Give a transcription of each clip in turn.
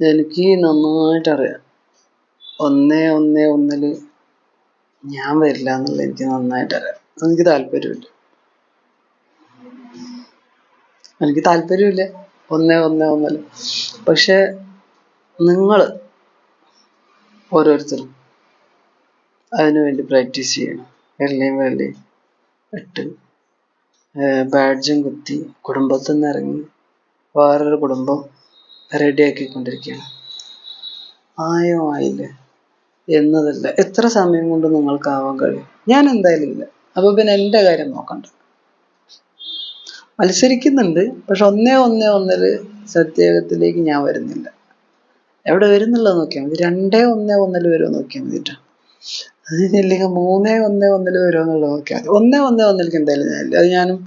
എനിക്ക് നന്നായിട്ട് അറിയാം ഒന്നേ ഒന്നേ ഒന്നിൽ ഞാൻ വരില്ല എന്നുള്ളത് എനിക്ക് നന്നായിട്ട് അറിയാം എനിക്ക് താല്പര്യമില്ല. എനിക്ക് താല്പര്യമില്ല. ഒന്നേ ഒന്നേ ഒന്നിൽ. പക്ഷെ നിങ്ങൾ ഓരോരുത്തരും അതിനുവേണ്ടി പ്രാക്ടീസ് ചെയ്യണം. വെള്ളിയും വെള്ളി ഇട്ട് ബാഡ്ജും കുത്തി കുടുംബത്തിൽ നിന്ന് ഇറങ്ങി വേറൊരു കുടുംബം റെഡിയാക്കിക്കൊണ്ടിരിക്കുകയാണ്. ആയോ ആയില്ലേ? എന്നതല്ല. എത്ര സമയം കൊണ്ട് നിങ്ങൾക്ക് ആവാൻ കഴിയും? ഞാൻ എന്തായാലും ഇല്ല. അപ്പൊ പിന്നെ എന്റെ കാര്യം നോക്കണ്ട. മത്സരിക്കുന്നുണ്ട് പക്ഷെ ഒന്നേ ഒന്നേ ഒന്നിൽ സത്യേകത്തിലേക്ക് ഞാൻ വരുന്നില്ല. എവിടെ വരുന്നുള്ളത് നോക്കിയാൽ മതി. രണ്ടേ ഒന്നേ ഒന്നിൽ വരുമോ നോക്കിയാൽ മതി കേട്ടോ അതിനില്ലെങ്കിൽ മൂന്നേ ഒന്നേ ഒന്നിൽ വരുമോ എന്നുള്ളത് നോക്കിയാൽ മതി. ഒന്നേ ഒന്നേ ഒന്നിലേക്ക് എന്തായാലും ഞാൻ അത് ഞാനും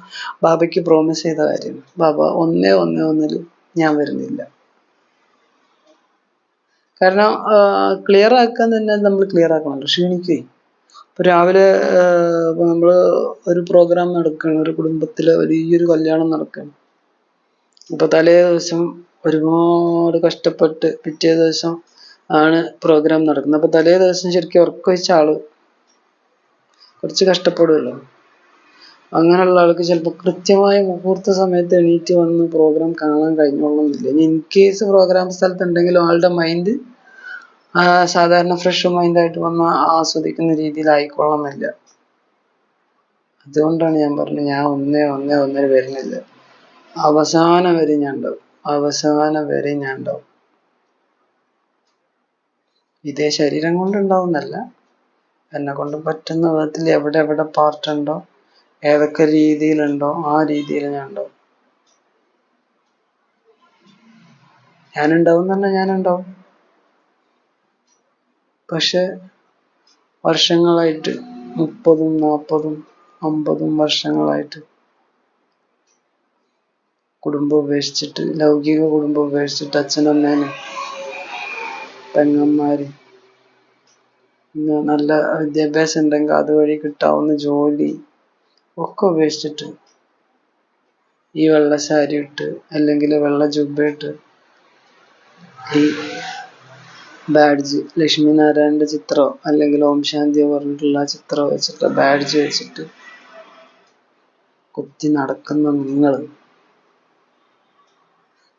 ബാബയ്ക്ക് പ്രോമിസ് ചെയ്ത കാര്യമാണ് ബാബ ഒന്നേ ഒന്നേ ഒന്നിൽ ഞാൻ വരുന്നില്ല. കാരണം ക്ലിയർ ആക്കാൻ തന്നെ നമ്മൾ ക്ലിയർ ആക്കണമല്ലോ ക്ഷീണിക്കുവേ ഇപ്പൊ രാവിലെ നമ്മൾ ഒരു പ്രോഗ്രാം നടക്കുകയാണ് ഒരു കുടുംബത്തിലെ വലിയൊരു കല്യാണം നടക്കുകയാണ്. അപ്പൊ തലേ ദിവസം ഒരുപാട് കഷ്ടപ്പെട്ട് പിറ്റേ ദിവസം ആണ് പ്രോഗ്രാം നടക്കുന്നത്. അപ്പൊ തലേ ദിവസം ശരിക്കും ഉറക്കം വെച്ച ആൾ കുറച്ച് കഷ്ടപ്പെടുമല്ലോ അങ്ങനെയുള്ള ആൾക്ക് ചിലപ്പോൾ കൃത്യമായ മുഹൂർത്ത സമയത്ത് എണീറ്റ് വന്ന് പ്രോഗ്രാം കാണാൻ കഴിഞ്ഞോളണമെന്നില്ല ഇനി ഇൻ കേസ് പ്രോഗ്രാം സ്ഥലത്ത് ഉണ്ടെങ്കിലും ആളുടെ മൈൻഡ് സാധാരണ ഫ്രഷ് മൈൻഡായിട്ട് വന്ന് ആസ്വദിക്കുന്ന രീതിയിലായിക്കൊള്ളണമെന്നില്ല അതുകൊണ്ടാണ് ഞാൻ പറഞ്ഞത് ഞാൻ ഒന്നേ ഒന്നേ ഒന്നര വരുന്നില്ല. അവസാനം വരെ ഞാൻ ഉണ്ടാവും. അവസാനം വരെ ഞാൻ ഉണ്ടാവും. ഇതേ ശരീരം കൊണ്ട് ഉണ്ടാവുന്നല്ല എന്നെ കൊണ്ട് പറ്റുന്ന വിധത്തിൽ എവിടെ എവിടെ പാർട്ട് ഉണ്ടോ ഏതൊക്കെ രീതിയിലുണ്ടോ ആ രീതിയിൽ ഞാൻ ഉണ്ടാവും. ഞാനുണ്ടാവും പറഞ്ഞാൽ ഞാനുണ്ടാവും പക്ഷെ വർഷങ്ങളായിട്ട് മുപ്പതും നാൽപ്പതും അമ്പതും വർഷങ്ങളായിട്ട് കുടുംബം ഉപേക്ഷിച്ചിട്ട് ലൗകിക കുടുംബം ഉപേക്ഷിച്ചിട്ട് അച്ഛനമ്മേനെ പെങ്ങന്മാര് നല്ല വിദ്യാഭ്യാസം ഉണ്ടെങ്കിൽ അതുവഴി കിട്ടാവുന്ന ജോലി ഒക്കെ ഉപേക്ഷിച്ചിട്ട് ഈ വെള്ള സാരി ഇട്ട് അല്ലെങ്കിൽ വെള്ള ജുബ്ബ ഇട്ട് ഈ ബാഡ്ജ് ലക്ഷ്മി നാരായണന്റെ ചിത്രമോ അല്ലെങ്കിൽ ഓം ശാന്തിയോ പറഞ്ഞിട്ടുള്ള ചിത്രം വെച്ചിട്ട് ബാഡ്ജ് വെച്ചിട്ട് കുത്തി നടക്കുന്ന നിങ്ങൾ.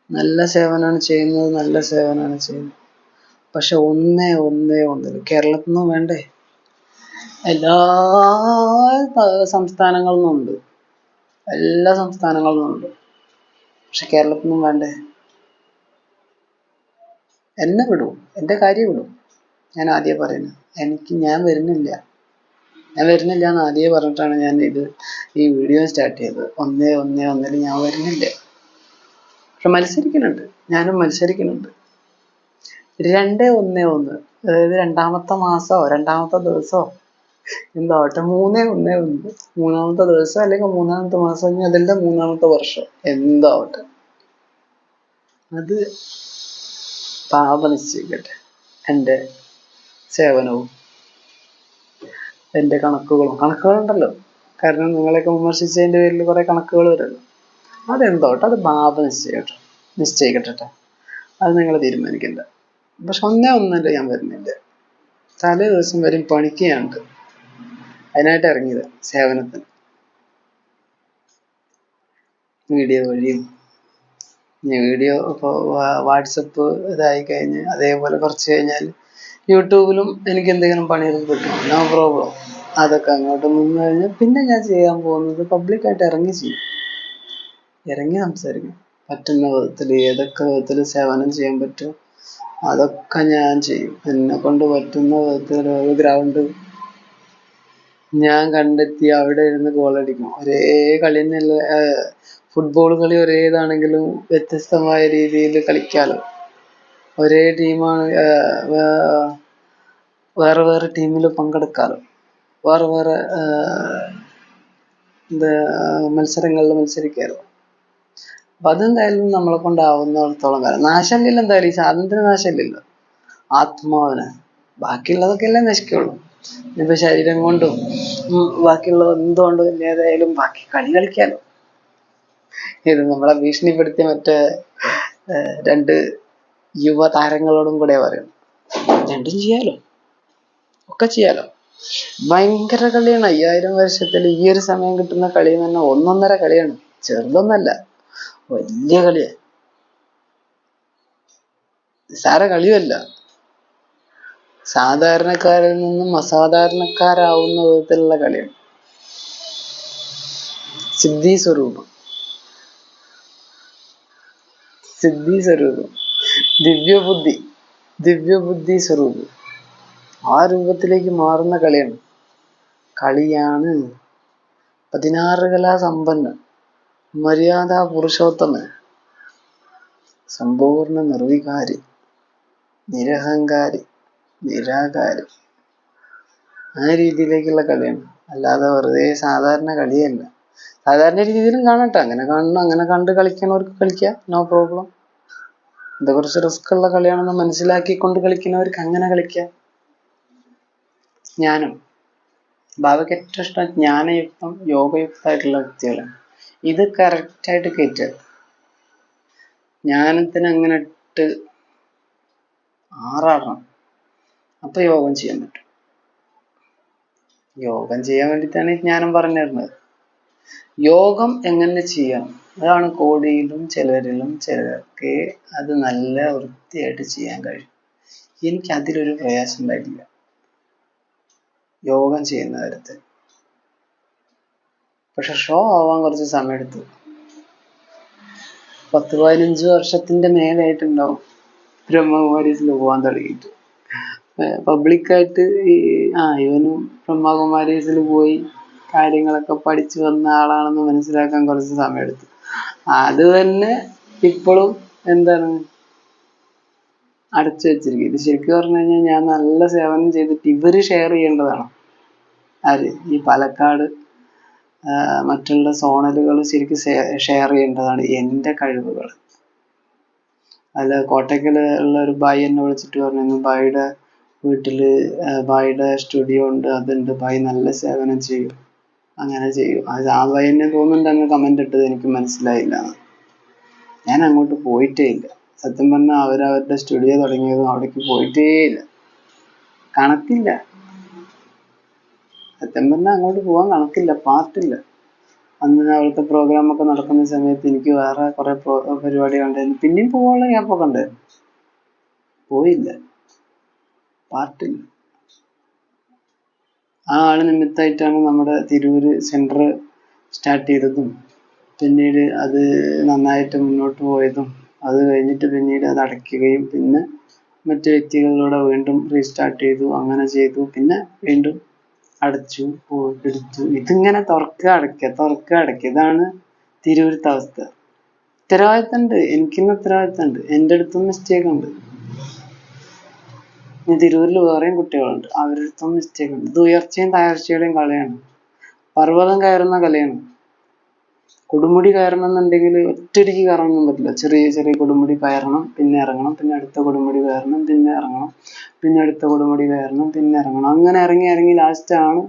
നല്ല സേവനമാണ് ചെയ്യുന്നത് നല്ല സേവനമാണ് ചെയ്യുന്നത്. പക്ഷെ ഒന്നേ ഒന്നേ ഒന്നിൽ കേരളത്തിൽ നിന്നും വേണ്ടേ? എല്ലാ സംസ്ഥാനങ്ങളിൽ നിന്നും ഉണ്ട് എല്ലാ സംസ്ഥാനങ്ങളിൽ നിന്നും ഉണ്ട് പക്ഷെ കേരളത്തിൽ നിന്നും വേണ്ടേ? എന്നെ വിടൂ എന്റെ കാര്യം വിടൂ. ഞാൻ ആദ്യം പറയുന്നത് എനിക്ക് ഞാൻ വരുന്നില്ല. ഞാൻ വരുന്നില്ല എന്ന് ആദ്യമേ പറഞ്ഞിട്ടാണ് ഞാൻ ഇത് ഈ വീഡിയോ സ്റ്റാർട്ട് ചെയ്തത്. ഒന്നേ ഒന്നേ ഒന്നിൽ ഞാൻ വരുന്നില്ല. പക്ഷെ മത്സരിക്കുന്നുണ്ട് ഞാനും മത്സരിക്കുന്നുണ്ട്. രണ്ടേ ഒന്നേ ഒന്ന് അതായത് രണ്ടാമത്തെ മാസോ രണ്ടാമത്തെ ദിവസമോ എന്താവട്ടെ മൂന്നേ ഒന്നേ ഒന്ന് മൂന്നാമത്തെ ദിവസം അല്ലെങ്കിൽ മൂന്നാമത്തെ മാസം ഇനി അതിന്റെ മൂന്നാമത്തെ വർഷം എന്താവട്ടെ അത് പാപ ചെയ്യട്ടെ എന്റെ സേവനവും എന്റെ കണക്കുകളും. കണക്കുകളുണ്ടല്ലോ. കാരണം നിങ്ങളെയൊക്കെ വിമർശിച്ചതിന്റെ പേരിൽ കുറേ കണക്കുകൾ വരുമല്ലോ അതെന്തോട്ടെ അത് ഭാവ നിശ്ചയിക്കട്ടെ. നിശ്ചയിക്കട്ടെ അത് നിങ്ങൾ തീരുമാനിക്കണ്ട. പക്ഷെ ഒന്നേ ഒന്നല്ല ഞാൻ വരുന്നില്ല. തലേ ദിവസം വരും പണിക്കുകയാണ് അതിനായിട്ട് ഇറങ്ങിയത് സേവനത്തിന്. വീഡിയോ വഴിയും വീഡിയോ ഇപ്പോൾ വാട്സപ്പ് ഇതായി കഴിഞ്ഞ് അതേപോലെ കുറച്ച് കഴിഞ്ഞാൽ യൂട്യൂബിലും എനിക്ക് എന്തെങ്കിലും പണിയൊക്കെ കിട്ടും. നോ പ്രോബ്ലം അതൊക്കെ അങ്ങോട്ട് നിന്ന് കഴിഞ്ഞാൽ പിന്നെ ഞാൻ ചെയ്യാൻ പോകുന്നത് പബ്ലിക്കായിട്ട് ഇറങ്ങി ചെയ്യും. ഇറങ്ങി സംസാരിക്കും. പറ്റുന്ന വിധത്തിൽ ഏതൊക്കെ വിധത്തിൽ സേവനം ചെയ്യാൻ പറ്റും അതൊക്കെ ഞാൻ ചെയ്യും. എന്നെ കൊണ്ട് പറ്റുന്ന വിധത്തിൽ ഒരു ഗ്രൗണ്ട് ഞാൻ കണ്ടെത്തി അവിടെ ഇരുന്ന് ഗോളടിക്കും ഒരേ കളി തന്നെയല്ല ഫുട്ബോൾ കളി ഒരേതാണെങ്കിലും വ്യത്യസ്തമായ രീതിയിൽ കളിക്കാലോ. ഒരേ ടീമാണ് വേറെ വേറെ ടീമിൽ പങ്കെടുക്കാലോ. വേറെ വേറെ എന്താ മത്സരങ്ങളിൽ മത്സരിക്കാലോ. അപ്പൊ അതെന്തായാലും നമ്മളെ കൊണ്ടാവുന്നിടത്തോളം കാലം. നാശമില്ലല്ലോ എന്തായാലും ഈ സാധനത്തിന് നാശമില്ലല്ലോ. ആത്മാവിന്. ബാക്കിയുള്ളതൊക്കെ അല്ലേ നശിക്കുള്ളൂ. ഇനിയിപ്പോ ശരീരം കൊണ്ടും ബാക്കിയുള്ള എന്തുകൊണ്ടും ഏതായാലും ബാക്കി കളി കളിക്കാലോ. ഇത് നമ്മളെ ഭീഷണിപ്പെടുത്തിയ മറ്റേ രണ്ട് യുവ താരങ്ങളോടും കൂടെ പറയുന്നു. രണ്ടും ചെയ്യാലോ? ഒക്കെ ചെയ്യാലോ? ഭയങ്കര കളിയാണ്. അയ്യായിരം വർഷത്തിൽ ഈ ഒരു സമയം കിട്ടുന്ന കളി എന്ന് പറഞ്ഞാൽ ഒന്നൊന്നര കളിയാണ്. ചെറുതൊന്നല്ല വലിയ കളിയാ. നിസ്സാര കളിയല്ല സാധാരണക്കാരിൽ നിന്നും അസാധാരണക്കാരാവുന്ന വിധത്തിലുള്ള കളിയാണ്. സിദ്ധി സ്വരൂപം. സിദ്ധി സ്വരൂപം. ദിവ്യബുദ്ധി. ദിവ്യബുദ്ധി സ്വരൂപം. ആ രൂപത്തിലേക്ക് മാറുന്ന കളിയാണ്. കളിയാണ് പതിനാറ് കലാ സമ്പന്ന മര്യാദ പുരുഷോത്തമൻ. സമ്പൂർണ നിർവികാരി. നിരഹങ്കാരി. നിരാകാരി. ആ രീതിയിലേക്കുള്ള കളിയാണ്. അല്ലാതെ വെറുതെ സാധാരണ കളിയല്ല. സാധാരണ രീതിയിലും കാണട്ടെ. അങ്ങനെ കാണണം അങ്ങനെ കണ്ട് കളിക്കുന്നവർക്ക് കളിക്കുക നോ പ്രോബ്ലം ഇത് കുറച്ച് റിസ്ക് ഉള്ള കളിയാണെന്ന് മനസ്സിലാക്കിക്കൊണ്ട് കളിക്കുന്നവർക്ക് അങ്ങനെ കളിക്കാം. ജ്ഞാനം ബാബയ്ക്ക് ഏറ്റവും ഇഷ്ടം ജ്ഞാനയുക്തം യോഗയുക്തമായിട്ടുള്ള വ്യക്തികളാണ്. ഇത് കറക്റ്റായിട്ട് കയറ്റുക ജ്ഞാനത്തിന് അങ്ങനെ ഇട്ട് ആറാടണം അപ്പൊ യോഗം ചെയ്യാൻ പറ്റും. യോഗം ചെയ്യാൻ വേണ്ടിയിട്ടാണ് ഞാനും പറഞ്ഞു തരുന്നത് യോഗം എങ്ങനെ ചെയ്യാം? അതാണ് കോടിയിലും ചിലരിലും ചിലർക്ക് അത് നല്ല വൃത്തിയായിട്ട് ചെയ്യാൻ കഴിയും. എനിക്ക് അതിലൊരു പ്രയാസം ഉണ്ടായിട്ടില്ല. യോഗം ചെയ്യുന്ന കാര്യത്തിൽ പക്ഷെ ഷോ ആവാൻ കുറച്ച് സമയമെടുത്തു പത്ത് പതിനഞ്ച് വർഷത്തിന്റെ മേലായിട്ടുണ്ടാവും. ബ്രഹ്മകുമാരീസിൽ പോകാൻ തുടങ്ങിയിട്ട്. പബ്ലിക്കായിട്ട് ഈ ആ ഇവനും ബ്രഹ്മകുമാരീസിൽ പോയി കാര്യങ്ങളൊക്കെ പഠിച്ചു വന്ന ആളാണെന്ന് മനസ്സിലാക്കാൻ കുറച്ച് സമയമെടുത്തു അത് തന്നെ ഇപ്പോഴും എന്താണ് അടച്ചു വെച്ചിരിക്കും. ഇത് ശരിക്കും പറഞ്ഞു കഴിഞ്ഞാൽ ഞാൻ നല്ല സേവനം ചെയ്തിട്ട് ഇവർ ഷെയർ ചെയ്യേണ്ടതാണ്. ആര്? ഈ പാലക്കാട് മറ്റുള്ള സോണലുകൾ ശരിക്കും ഷെയർ ചെയ്യേണ്ടതാണ് എന്റെ കഴിവുകൾ അല്ല കോട്ടയ്ക്കൽ ഉള്ള ഒരു ബായി എന്നെ വിളിച്ചിട്ട് പറഞ്ഞു ബായിയുടെ വീട്ടിൽ ഭായിയുടെ സ്റ്റുഡിയോ ഉണ്ട് അതുണ്ട്. ഭായി നല്ല സേവനം ചെയ്യും. അങ്ങനെ ചെയ്യും. അത് ആ ഭായി എന്നെ തോന്നുന്നുണ്ട് അങ്ങ് കമന്റ് ഇട്ടത് എനിക്ക് മനസ്സിലായില്ല. ഞാൻ അങ്ങോട്ട് പോയിട്ടേ ഇല്ല. സത്യം പറഞ്ഞാൽ അവരവരുടെ സ്റ്റുഡിയോ തുടങ്ങിയതും അവിടേക്ക് പോയിട്ടേ ഇല്ല. കണക്കില്ല. സത്യം പറഞ്ഞാൽ അങ്ങോട്ട് പോകാൻ കണക്കില്ല പാട്ടില്ല അന്ന് അവിടുത്തെ പ്രോഗ്രാം ഒക്കെ നടക്കുന്ന സമയത്ത് എനിക്ക് വേറെ കുറെ പരിപാടി ഉണ്ടായിരുന്നു പിന്നെയും പോകാനുള്ള ഞാൻ പോകണ്ടായിരുന്നു. പോയില്ല. പാർട്ടില്ല ആ ആൾ നിമിത്തമായിട്ടാണ് നമ്മുടെ തിരൂര് സെന്റർ സ്റ്റാർട്ട് ചെയ്തതും പിന്നീട് അത് നന്നായിട്ട് മുന്നോട്ട് പോയതും അത് കഴിഞ്ഞിട്ട് പിന്നീട് അത് അടയ്ക്കുകയും പിന്നെ മറ്റു വ്യക്തികളിലൂടെ വീണ്ടും റീസ്റ്റാർട്ട് ചെയ്തു അങ്ങനെ ചെയ്തു പിന്നെ വീണ്ടും അടച്ചു എടുത്തു. ഇതിങ്ങനെ തുറക്കുക അടയ്ക്കുക തുറക്കുക അടയ്ക്കുക. ഇതാണ് തിരൂരത്തെ അവസ്ഥ. ഉത്തരവാദിത്തം ഉണ്ട് എനിക്കിന്ന് ഉത്തരവാദിത്തം ഉണ്ട് എന്റെ അടുത്തും മിസ്റ്റേക്ക് ഉണ്ട്. തിരൂരിൽ വേറെയും കുട്ടികളുണ്ട്. അവരടുത്തും മിസ്റ്റേക്ക് ഉണ്ട് ഇത് ഉയർച്ചയും താഴ്ചയുടെയും കളിയാണ് പർവതം കയറുന്ന കലയാണ്. കൊടുമുടി കയറണം എന്നുണ്ടെങ്കിൽ ഒറ്റയടിക്ക് കയറാനൊന്നും പറ്റില്ല. ചെറിയ ചെറിയ കൊടുമുടി കയറണം പിന്നെ ഇറങ്ങണം പിന്നെ അടുത്ത കൊടുമുടി കയറണം പിന്നെ ഇറങ്ങണം പിന്നെ അടുത്ത കൊടുമുടി കയറണം പിന്നെ ഇറങ്ങണം. അങ്ങനെ ഇറങ്ങി ഇറങ്ങി ലാസ്റ്റ് ആണ്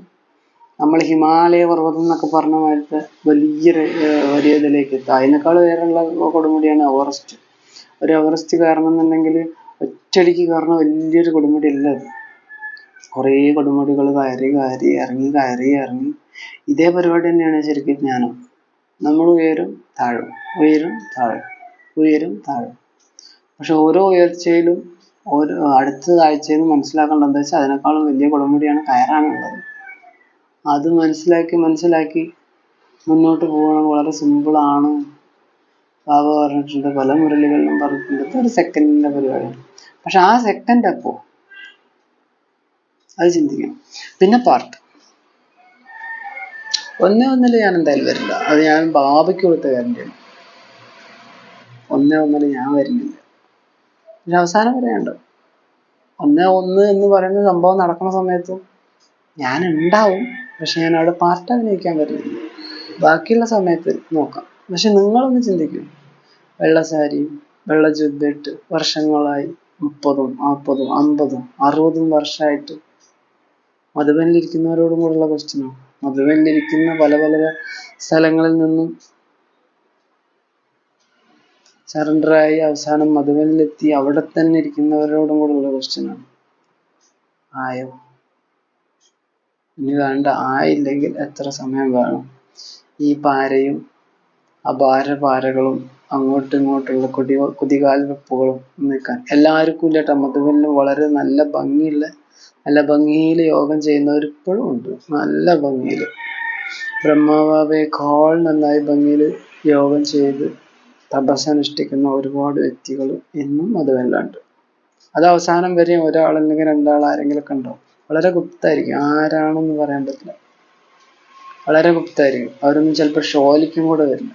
നമ്മൾ ഹിമാലയ പർവതം എന്നൊക്കെ പറഞ്ഞ മാതിരത്തെ വലിയൊരു വലിയ ഇതിലേക്ക് എത്തുക. അതിനേക്കാൾ വേറെയുള്ള കൊടുമുടിയാണ് എവറസ്റ്റ്. ഒരു എവറസ്റ്റ് കയറണം എന്നുണ്ടെങ്കിൽ ഒറ്റയടിക്ക് കാരണം വലിയൊരു കൊടുമുടി അല്ല അത്? കുറേ കൊടുമുടികൾ കയറി കയറി ഇറങ്ങി കയറി ഇറങ്ങി. ഇതേ പരിപാടി തന്നെയാണ് ശരിക്കും ജ്ഞാനം നമ്മൾ ഉയരും താഴും. ഉയരും താഴും. ഉയരും താഴും. പക്ഷെ ഓരോ ഉയർച്ചയിലും ഓരോ അടുത്ത താഴ്ചയിൽ മനസ്സിലാക്കേണ്ടത് എന്താ വെച്ചാൽ അതിനേക്കാളും വലിയ കൊടുമുടിയാണ് കയറാനുള്ളത്. അത് മനസ്സിലാക്കി മനസ്സിലാക്കി മുന്നോട്ട് പോകണം. വളരെ സിമ്പിളാണ്. ബാബ പറഞ്ഞിട്ടുണ്ട്. പല മുരളികളിലും പറഞ്ഞിട്ടുണ്ട്. ഒരു സെക്കൻഡിന്റെ പരിപാടിയാണ്. പക്ഷെ ആ സെക്കൻഡ് അപ്പോ. അത് ചിന്തിക്കണം. പിന്നെ പാർട്ട് ഒന്നേ ഒന്നിൽ ഞാൻ എന്തായാലും വരില്ല അത് ഞാൻ ബാബയ്ക്ക് കൊടുത്ത ഗ്യാരണ്ടിയാണ് ഒന്നേ ഒന്നിൽ ഞാൻ വരുന്നില്ല. പിന്നെ അവസാനം വരെയുണ്ട്. ഒന്നേ ഒന്ന് എന്ന് പറയുന്ന സംഭവം നടക്കുന്ന സമയത്തും ഞാൻ ഉണ്ടാവും പക്ഷെ ഞാൻ അവിടെ പാർട്ട് അഭിനയിക്കാൻ വരുന്നില്ല. ബാക്കിയുള്ള സമയത്ത് നോക്കാം. പക്ഷെ നിങ്ങളൊന്ന് ചിന്തിക്കൂ. വെള്ള സാരിയും വെള്ള ജുബ്ബയിട്ട് വർഷങ്ങളായി മുപ്പതും നാൽപ്പതും അമ്പതും അറുപതും വർഷമായിട്ട്. മധുബനിലിരിക്കുന്നവരോടും കൂടെയുള്ള ക്വസ്റ്റ്യനാണ് മധുബനിലിരിക്കുന്ന പല പല സ്ഥലങ്ങളിൽ നിന്നും സറണ്ടറായി അവസാനം മധുബനിലെത്തി അവിടെ തന്നെ ഇരിക്കുന്നവരോടും കൂടെയുള്ള ക്വസ്റ്റ്യനാണ് ആയോ? ഇനി വേണ്ട. ആയില്ലെങ്കിൽ എത്ര സമയം വേണം? ഈ പാരയും അപാര പാരകളും അങ്ങോട്ടും ഇങ്ങോട്ടുള്ള കൊടി കുതികാൽ വെപ്പുകളും നിൽക്കാൻ. എല്ലാവർക്കും ഇല്ല കേട്ടോ വളരെ നല്ല ഭംഗിയുള്ള നല്ല ഭംഗിയിൽ യോഗം ചെയ്യുന്നവർ ഇപ്പോഴും ഉണ്ട്. നല്ല ഭംഗിയിൽ. ബ്രഹ്മബാബയേക്കാൾ നന്നായി ഭംഗിയിൽ യോഗം ചെയ്ത് തപസ്സനുഷ്ഠിക്കുന്ന ഒരുപാട് വ്യക്തികൾ ഇന്നും മധുവനിലുണ്ട് അത് അവസാനം വരെ ഒരാൾ അല്ലെങ്കിൽ രണ്ടാൾ ആരെങ്കിലും ഒക്കെ ഉണ്ടാവും. വളരെ ഗുപ്തായിരിക്കും ആരാണെന്ന് പറയാൻ പറ്റില്ല. വളരെ ഗുപ്തായിരിക്കും അവരൊന്നും ചിലപ്പോൾ ഷോലിക്കും കൂടെ വരില്ല